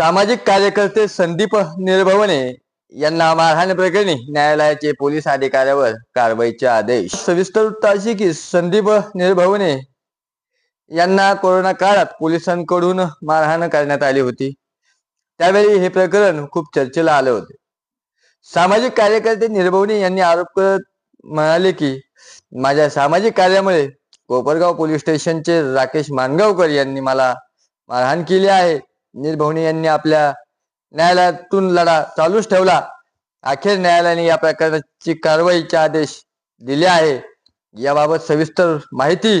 सामाजिक कार्यकर्ते संदीप निर्भवने यांना मारहाण प्रकरणी न्यायालयाचे पोलीस अधिकाऱ्यावर कारवाईचे आदेश. सविस्तर वृत्त अशी की संदीप निर्भवने यांना कोरोना काळात पोलिसांकडून मारहाण करण्यात आली होती. त्यावेळी हे प्रकरण खूप चर्चेला आले होते. सामाजिक कार्यकर्ते निर्भवने यांनी आरोप करत म्हणाले की माझ्या सामाजिक कार्यामुळे कोपरगाव पोलीस स्टेशनचे राकेश मानगावकर यांनी मला मारहाण केली आहे. निर्भवने यांनी आपल्या न्यायालयातून लढा चालूच ठेवला. अखेर न्यायालयाने या प्रकारची कारवाईचे आदेश दिले आहे. याबाबत सविस्तर माहिती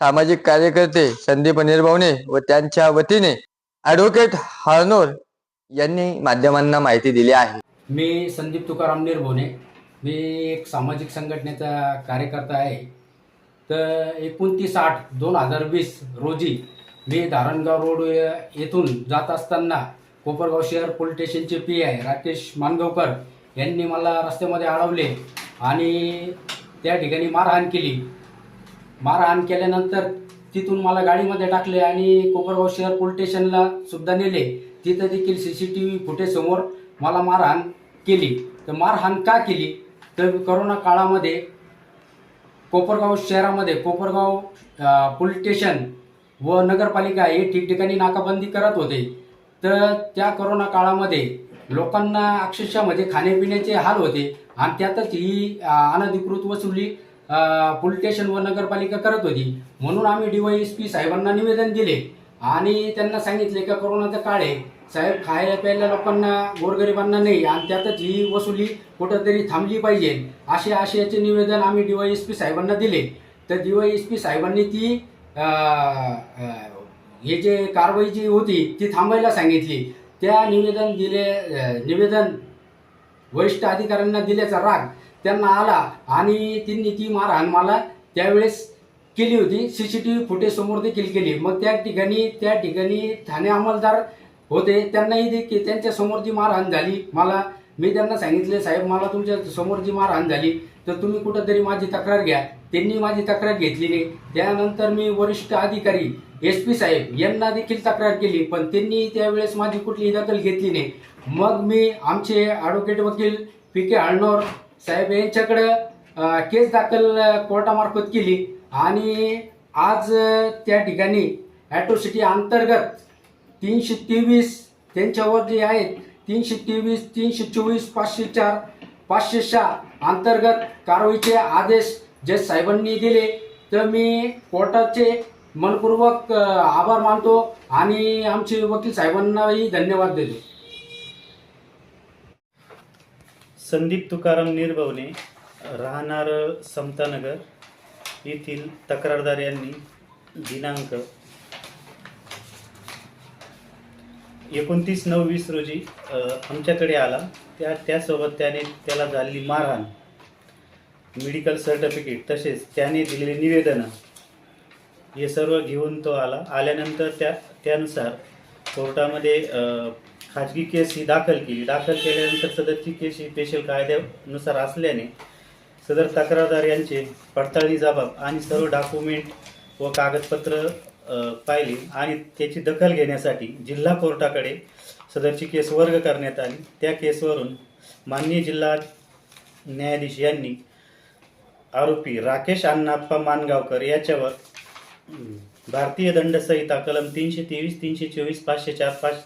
सामाजिक कार्यकर्ते संदीप निर्भवने व त्यांच्या वतीने ऍडव्होकेट हार्नोर यांनी माध्यमांना माहिती दिली आहे. मी संदीप तुकाराम निर्भवणे मी एक सामाजिक संघटनेचा कार्यकर्ता आहे. तर एकोणतीस आठ दोन हजार वीस रोजी मी धारणगाव रोड येथून जात असताना कोपरगाव शहर पोलीस स्टेशनचे पी आय राकेश मानगावकर यांनी मला रस्त्यामध्ये अडवले आणि त्या ठिकाणी मारहाण केली. मारहाण केल्यानंतर तिथून मला गाडीमध्ये टाकले आणि कोपरगाव शहर पोलीस स्टेशनला सुद्धा नेले. तिथं देखील सी सी टी व्ही फुटेजसमोर मला मारहाण केली. तर मारहाण का केली? तर करोना काळामध्ये कोपरगाव शहरामध्ये कोपरगाव पोलीस स्टेशन व नगरपालिका हे ठिकठिकाणी नाकाबंदी करत होते. तर त्या करोना काळामध्ये लोकांना अक्षरशः म्हणजे खाण्यापिण्याचे हाल होते आणि त्यातच ही अनधिकृत वसुली पोलीस स्टेशन व नगरपालिका करत होती. म्हणून आम्ही डीवायएसपी साहेबांना निवेदन दिले आणि त्यांना सांगितले का करोनाचा काळ आहे. साहेब खायला प्यायला लोकांना गोरगरिबांना नाही आणि त्यातच ही वसुली कुठंतरी थांबली पाहिजे. असे आशयाचे निवेदन आम्ही डीवायएसपी साहेबांना दिले. तर डीवायएसपी साहेबांनी ती हे जे कारवाई जी होती ती थांबायला सांगितली. त्या निवेदन दिले निवेदन वरिष्ठ अधिकाऱ्यांना दिल्याचा राग त्यांना आला आणि त्यांनी ती मारहाण मला त्यावेळेस केली होती. C C T V footage समोर देखील केली. मग त्या ठिकाणी त्या ठिकाणी ठाणे अंमलदार होते. त्यांनाही देखील त्यांच्यासमोर जी मारहाण झाली. मला मी त्यांना सांगितले साहेब मला तुमच्यासमोर जी मारहाण झाली. तर तुम्ही कुठंतरी माझी तक्रार घ्या. त्यांनी माझी तक्रार घेतली नाही. त्यानंतर मी वरिष्ठ अधिकारी एस पी साहेब यांना देखील तक्रार केली पण त्यांनी त्यावेळेस माझी कुठलीही दखल घेतली नाही. मग मी आमचे ॲडव्होकेट वकील पी के हळणोर साहेब यांच्याकडं केस दाखल कोर्टामार्फत केली. आणि आज त्या ठिकाणी ॲट्रोसिटी अंतर्गत तीनशे तेवीस त्यांच्यावर जे आहेत तीनशे तेवीस तीनशे चोवीस पाचशे चार पाचशे सहा अंतर्गत कारवाईचे आदेश जज साहेबांनी दिले तर मी कोर्टाचे मनपूर्वक आभार मानतो आणि आमचे वकील साहेबांनाही धन्यवाद देतो. संदीप तुकाराम निर्भवने राहणार समतानगर येथील तक्रारदार यांनी दिनांक एकोणतीस नऊ वीस रोजी आमच्याकडे आला. त्या त्यासोबत त्याने त्याला झालेली मारहाण मेडिकल सर्टिफिकेट तसेच त्याने दिलेले निवेदनं हे सर्व घेऊन तो आला. आल्यानंतर त्या त्यानुसार कोर्टामध्ये खाजगी केस ही दाखल केली. दाखल केल्यानंतर सदरची केस ही स्पेशल कायद्यानुसार असल्याने सदर तक्रारदार यांचे पडताळणी जबाब आणि सर्व डॉक्युमेंट व कागदपत्र पाहिली आणि त्याची दखल घेण्यासाठी जिल्हा कोर्टाकडे सदरची केस वर्ग करण्यात आली. त्या केसवरून माननीय जिल्हा न्यायाधीश यांनी आरोपी राकेश अण्णाप्पा मानगावकर याच्यावर भारतीय दंडसंहिता कलम तीनशे तेवीस तीनशे चोवीस पाचशे चार पाच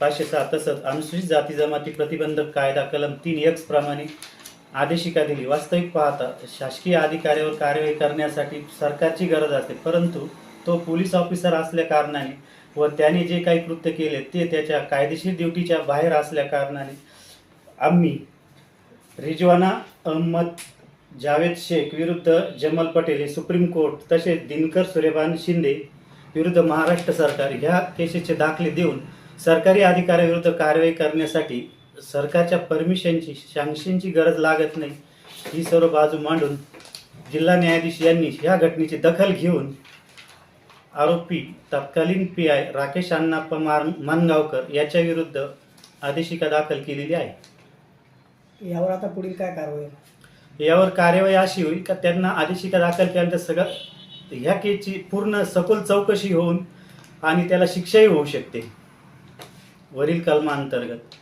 पाचशे सहा तसंच अनुसूचित जाती जमाती प्रतिबंधक कायदा कलम तीन एक्स प्रमाणे आदेशिका दिली. वास्तविक पाहता शासकीय अधिकाऱ्यावर कार्यवाही करण्यासाठी सरकारची गरज असते. परंतु तो पोलीस ऑफिसर असल्या कारणाने व त्याने जे काही कृत्य केले ते त्याच्या कायदेशीर ड्युटीच्या बाहेर असल्या कारणाने आम्ही रिजवाना अहमद जावेद शेख विरुद्ध जमल पटेल हे सुप्रीम कोर्ट तसेच दिनकर सूर्यभान शिंदे विरुद्ध महाराष्ट्र सरकार ह्या केसेसचे दाखले देऊन सरकारी अधिकाऱ्याविरुद्ध कारवाई करण्यासाठी सरकारच्या परमिशनची सँक्शनची गरज लागत नाही. ही सर्व बाजू मांडून जिल्हा न्यायाधीश यांनी ह्या घटनेची दखल घेऊन आरोपी तत्कालीन पी आय राकेश अण्णाप्पा मार मानगावकर याच्या विरुद्ध आदेशिका दाखल केलेली आहे. यावर आता पुढील काय कारवाई यावर कार्यवाही अशी होईल का त्यांना आदेशिका दाखल केल्यानंतर सगळं ह्या केसची पूर्ण सखोल चौकशी होऊन आणि त्याला शिक्षाही होऊ शकते. वरील कलमांतर्गत